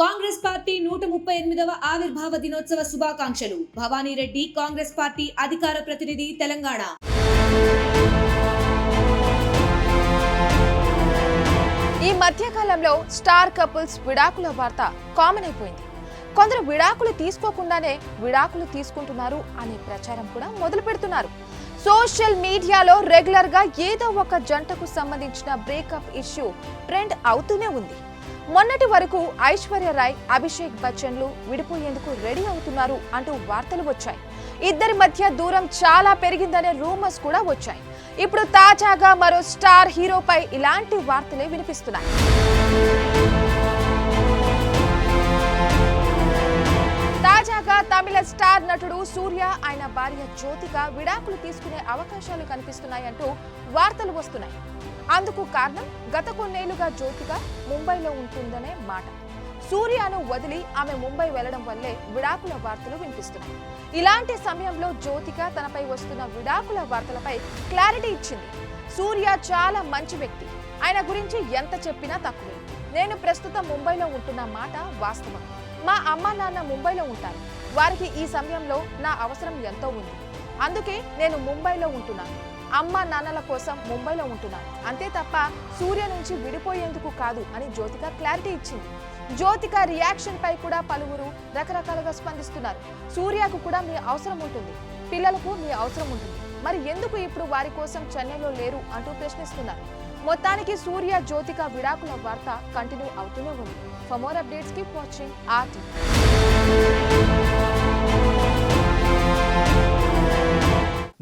Congress party నూట ముప్పై ఎనిమిదవ ఆవిర్భావ దినోత్సవ శుభాకాంక్షలు. భవానీరెడ్డి కాంగ్రెస్ పార్టీ అధికార ప్రతినిధి తెలంగాణ. ఈ మధ్యకాలంలో స్టార్ కపుల్స్ విడాకుల వార్త కామన్ అయిపోయింది. కొందరు విడాకులు తీసుకోకుండానే విడాకులు తీసుకుంటున్నారు అనే ప్రచారం కూడా మొదలు పెడుతున్నారు. సోషల్ మీడియాలో రెగ్యులర్గా ఏదో ఒక జంటకు సంబంధించిన బ్రేకప్ ఇష్యూ ట్రెండ్ అవుతూనే ఉంది. మొన్నటి వరకు ఐశ్వర్య రాయ్ అభిషేక్ బచ్చన్లు విడిపోయేందుకు రెడీ అవుతున్నారు అంటూ వార్తలు వచ్చాయి. ఇద్దరి మధ్య దూరం చాలా పెరిగిందనే రూమర్స్ కూడా వచ్చాయి. ఇప్పుడు తాజాగా మరో స్టార్ హీరోపై ఇలాంటి వార్తలే వినిపిస్తున్నాయి. తాజాగా తమిళ స్టార్ నటుడు సూర్య ఆయన భార్య జ్యోతిక విడాకులు తీసుకునే అవకాశాలు కనిపిస్తున్నాయంటూ వార్తలు వస్తున్నాయి. అందుకు కారణం గత కొన్నేళ్ళుగా జ్యోతిక ముంబైలో ఉంటుందనే మాట. సూర్యను వదిలి ఆమె ముంబై వెళ్ళడం వల్లే విడాకుల వార్తలు వినిపిస్తున్నాయి. ఇలాంటి సమయంలో జ్యోతిక తనపై వస్తున్న విడాకుల వార్తలపై క్లారిటీ ఇచ్చింది. సూర్య చాలా మంచి వ్యక్తి. ఆయన గురించి ఎంత చెప్పినా తక్కువే. నేను ప్రస్తుతం ముంబైలో ఉంటున్న మాట వాస్తవం. మా అమ్మ నాన్న ముంబైలో ఉంటారు. వారికి ఈ సమయంలో నా అవసరం ఎంతో ఉంది. అందుకే నేను ముంబైలో ఉంటున్నాను. అమ్మ నాన్నల కోసం ముంబైలో ఉంటున్నాను. అంతే తప్ప సూర్య నుంచి విడిపోయేందుకు కాదు అని జ్యోతిక క్లారిటీ ఇచ్చింది. జ్యోతిక రియాక్షన్ పై కూడా పలువురు రకరకాలుగా స్పందిస్తున్నారు. సూర్యకు కూడా మీ అవసరం ఉంటుంది. పిల్లలకు మీ అవసరం ఉంటుంది. మరి ఎందుకు ఇప్పుడు వారి కోసం చెన్నైలో లేరు అంటూ ప్రశ్నిస్తున్నారు. మొత్తానికి సూర్య జ్యోతిక విడాకుల వార్త కంటిన్యూ అవుతూనే ఉంది. For more updates keep watching RT